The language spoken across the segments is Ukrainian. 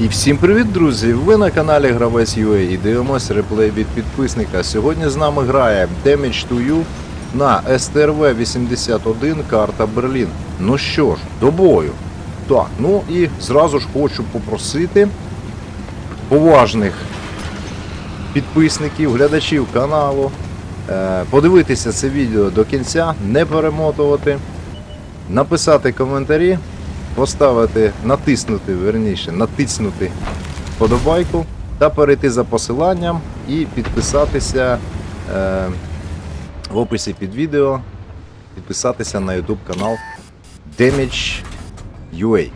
І всім привіт, друзі! Ви на каналі Гравець UA і дивимося реплей від підписника. Сьогодні з нами грає Damage to You на STRV 81 карта Берлін. Ну що ж, до бою. Так, ну і зразу ж хочу попросити поважних підписників, глядачів каналу е, подивитися це відео до кінця, не перемотувати, написати коментарі, поставити, натиснути, верніше, натиснути вподобайку та перейти за посиланням і підписатися е, в описі під відео, підписатися на YouTube канал Damage UA.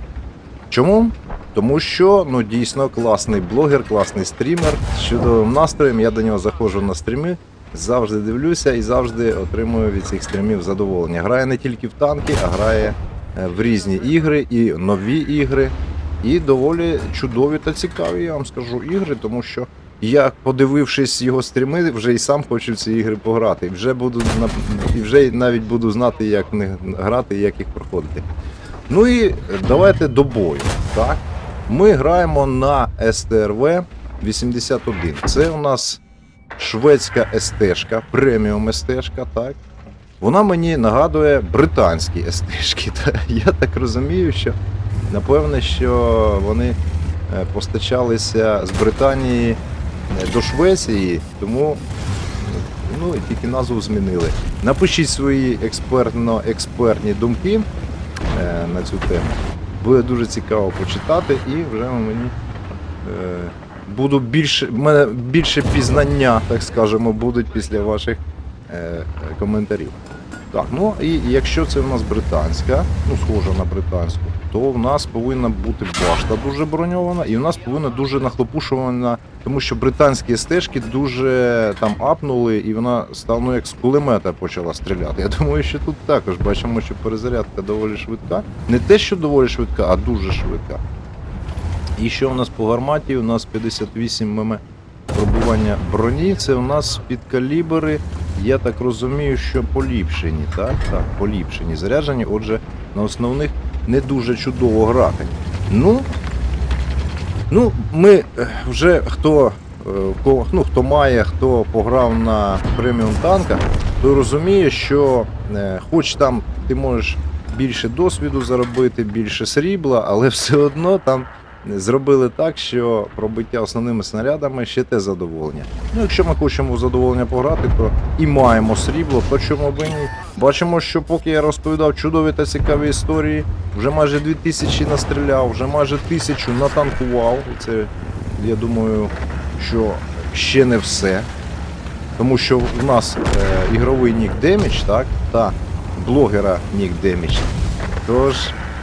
Чому? Тому що ну дійсно класний блогер, класний стрімер з чудовим настроєм. Я до нього заходжу на стріми, завжди дивлюся і завжди отримую від цих стрімів задоволення. Грає не тільки в танки, а грає в різні ігри і нові ігри. І доволі чудові та цікаві, я вам скажу, ігри, тому що я, подивившись його стріми, вже і сам хочу в ці ігри пограти. І вже буду і вже навіть буду знати, як в них грати і як їх проходити. Ну і давайте до бою. Так? Ми граємо на STRV 81. Це у нас шведська СТ-шка, преміум СТ-шка, так? Вона мені нагадує британські. Та Я так розумію, що напевне, що вони е, постачалися з Британії е, до Швеції, тому ну, тільки назву змінили. Напишіть свої експертно-експертні думки е, на цю тему. Буде дуже цікаво почитати і вже мені буду більше, мене більше пізнання, так скажемо, будуть після ваших коментарів. Так, ну і якщо це в нас британська, ну схожа на британську, то в нас повинна бути башта дуже броньована, і в нас повинна дуже нахлопушувана, тому що британські стежки дуже там апнули, і вона стала ну, як з кулемета почала стріляти. Я думаю, що тут також бачимо, що перезарядка доволі швидка. Не те, що доволі швидка, а дуже швидка. І що у нас по гарматі? У нас 58 мм пробування броні. Це у нас підкалібри, я так розумію, що поліпшені, так? Так, поліпшені, заряджені, отже, на основних не дуже чудово грати. Ну, ну ми е, вже хто, е, ну, хто має, хто пограв на преміум танках, той розуміє, що е, хоч там ти можеш більше досвіду заробити, більше срібла, але все одно там зробили так, що пробиття основними снарядами ще те задоволення. Ну, якщо ми хочемо задоволення пограти, то і маємо срібло, то чому б ні. Бачимо, що поки я розповідав чудові та цікаві історії, вже майже 2000 настріляв, вже майже 1000 натанкував. Це, я думаю, що ще не все. Тому що в нас е, ігровий нік Damage, так, та блогера нік Damage. Тож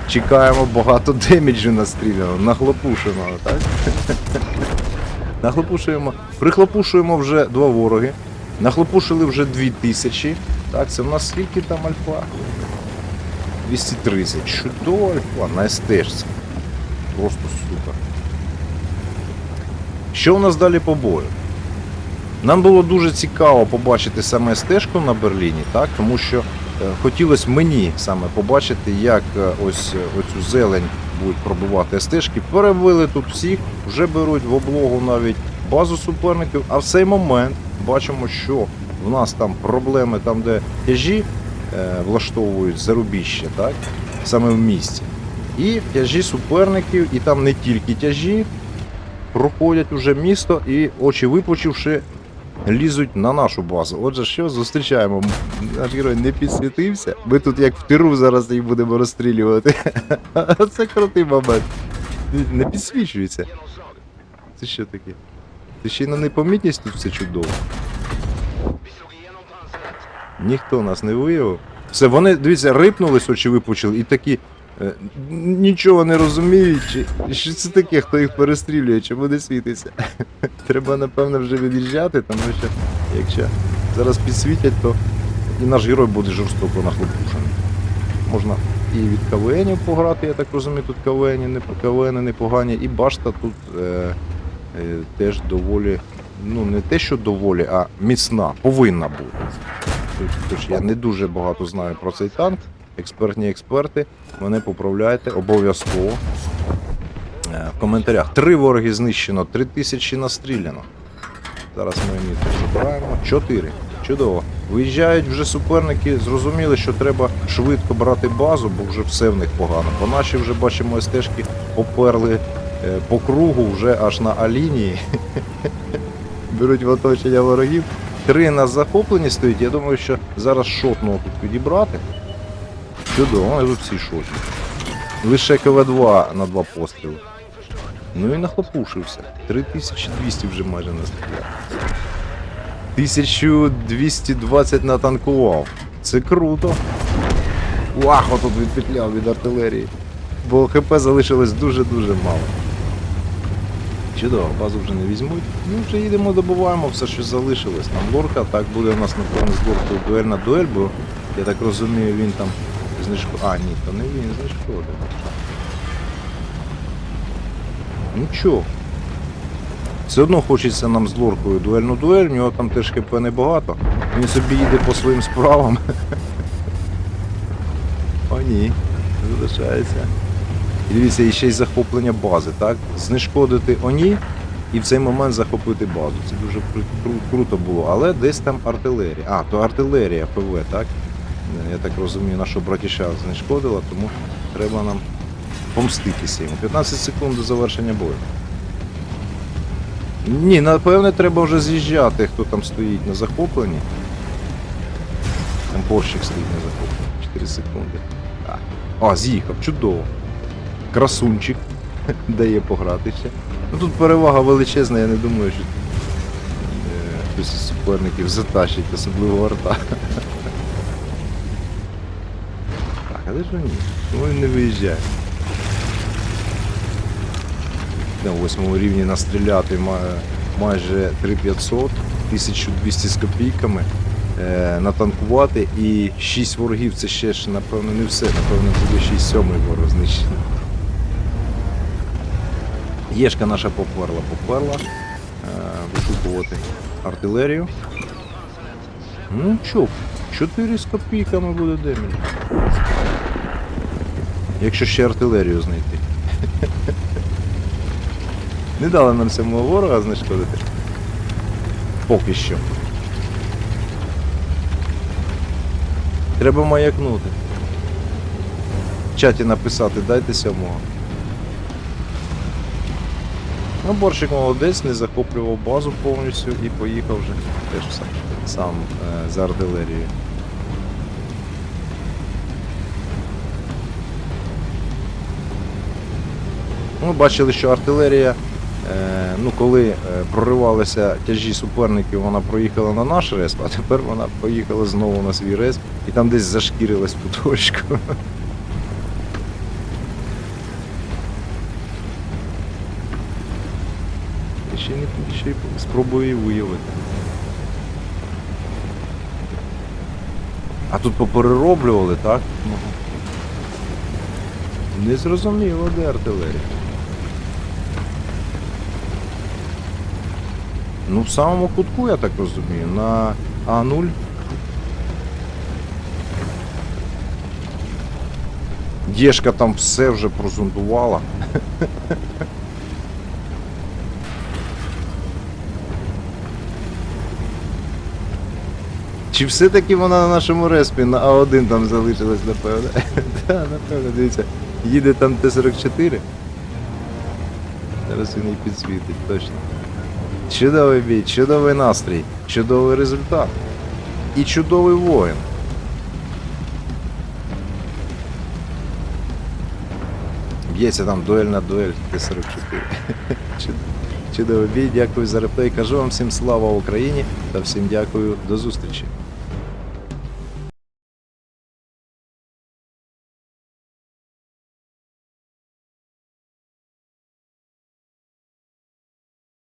чекаємо багато деміджу настріляно, нахлопушеного, так? Нахлопушуємо. Прихлопушуємо вже два вороги. Нахлопушили вже 2000. Так, це в нас скільки там альфа? 230. Чудово альфа на СТшці. Просто супер. Що у нас далі по бою? Нам було дуже цікаво побачити саме стежку на Берліні, так? тому що хотілося мені саме побачити, як е, ось е, оцю зелень будуть пробувати стежки. Перевели тут всіх, вже беруть в облогу навіть базу суперників, а в цей момент бачимо, що в нас там проблеми, там, де тяжі е, влаштовують зарубіще, так? саме в місті. І тяжі суперників, і там не тільки тяжі, проходять уже місто і очі випучивши, лізуть на нашу базу. Отже, що зустрічаємо? Наш герой не підсвітився. Ми тут як в тиру зараз їх будемо розстрілювати. Це крутий момент. Не підсвічується. Це що таке? Це ще й на непомітність тут все чудово. Ніхто нас не виявив. Все, вони, дивіться, рипнулись, очі випучили, і такі. е, Нічого не розуміють, чи- що це таке, хто їх перестрілює, чому не світиться. Треба, напевно, вже від'їжджати, тому що якщо зараз підсвітять, то і наш герой буде жорстоко нахлопушений. Можна і від КВНів пограти, я так розумію, тут КВНі, не КВНи непогані, і башта тут е, е, теж доволі, ну не те, що доволі, а міцна, повинна бути. Тож, я не дуже багато знаю про цей танк. Експертні експерти, мене поправляйте обов'язково. Е, В коментарях. Три вороги знищено, три тисячі настріляно. Зараз ми мітку забираємо. Чотири. Чудово. Виїжджають вже суперники, зрозуміли, що треба швидко брати базу, бо вже все в них погано. Бо наші вже бачимо стежки поперли е, по кругу вже аж на А-лінії. Беруть в оточення ворогів. Три нас захоплені стоїть. Я думаю, що зараз шотного тут підібрати. Чудово, всі шотні. Лише КВ-2 на два постріли. Ну і нахлопушився. 3200 вже майже настріляв. 1220 натанкував. Це круто. Вах, отут відпетляв від артилерії. Бо ХП залишилось дуже-дуже мало. Чудово, базу вже не візьмуть. Ну, вже їдемо, добуваємо все, що залишилось. Там лорка, так буде у нас, напевно, з лоркою дуель на дуель, бо я так розумію, він там знижко. А, ні, то не він знижко. Нічого. Все одно хочеться нам з лоркою дуельну дуель, в нього там теж ХП небагато. Він собі їде по своїм справам. О, ні, залишається. І дивіться, і ще й захоплення бази, так? Знешкодити Оні і в цей момент захопити базу. Це дуже кру- кру- круто було. Але десь там артилерія. А, то артилерія ПВ, так? Я так розумію, нашу братіша знешкодила, тому треба нам помститися йому. 15 секунд до завершення бою. Ні, напевне, треба вже з'їжджати, хто там стоїть на захопленні. Там борщик стоїть на захопленні. 4 секунди. А, а з'їхав, чудово. Красунчик дає погратися. Ну тут перевага величезна, я не думаю, що е, хтось із суперників затащить, особливо арта. Так, але ж ні, ну він не виїжджає. На восьмому рівні настріляти майже 3500, 1200 з копійками, е, натанкувати і 6 ворогів це ще ж, напевно, не все, напевно, буде 6 сьомий ворог знищений. Єшка наша поперла, поперла. Е, вишукувати артилерію. Ну чо, 4 з копійками буде демідж. Якщо ще артилерію знайти. Не дали нам самого ворога знешкодити. Поки що. Треба маякнути. В чаті написати, дайте сьомого. Ну, борщик молодець, не захоплював базу повністю і поїхав вже теж сам, сам е, за артилерією. Ми бачили, що артилерія, ну коли е, проривалися тяжі суперників, вона проїхала на наш респ, а тепер вона поїхала знову на свій респ і там десь зашкірилась. І Ще не ще спробую її виявити. А тут поперероблювали, так? Не зрозуміло, де артилерія. Ну, в самому кутку, я так розумію, на А0. Єшка там все вже прозондувала. Чи все-таки вона на нашому респі на А1 там залишилась, напевно? Так, напевно, дивіться. Їде там Т-44. Зараз він її підсвітить, точно. Чудовий бій, чудовий настрій, чудовий результат. І чудовий воїн. Б'ється там дуель на дуель Т-44. Чудовий бій, дякую за реплей. Кажу вам всім слава Україні та всім дякую, до зустрічі.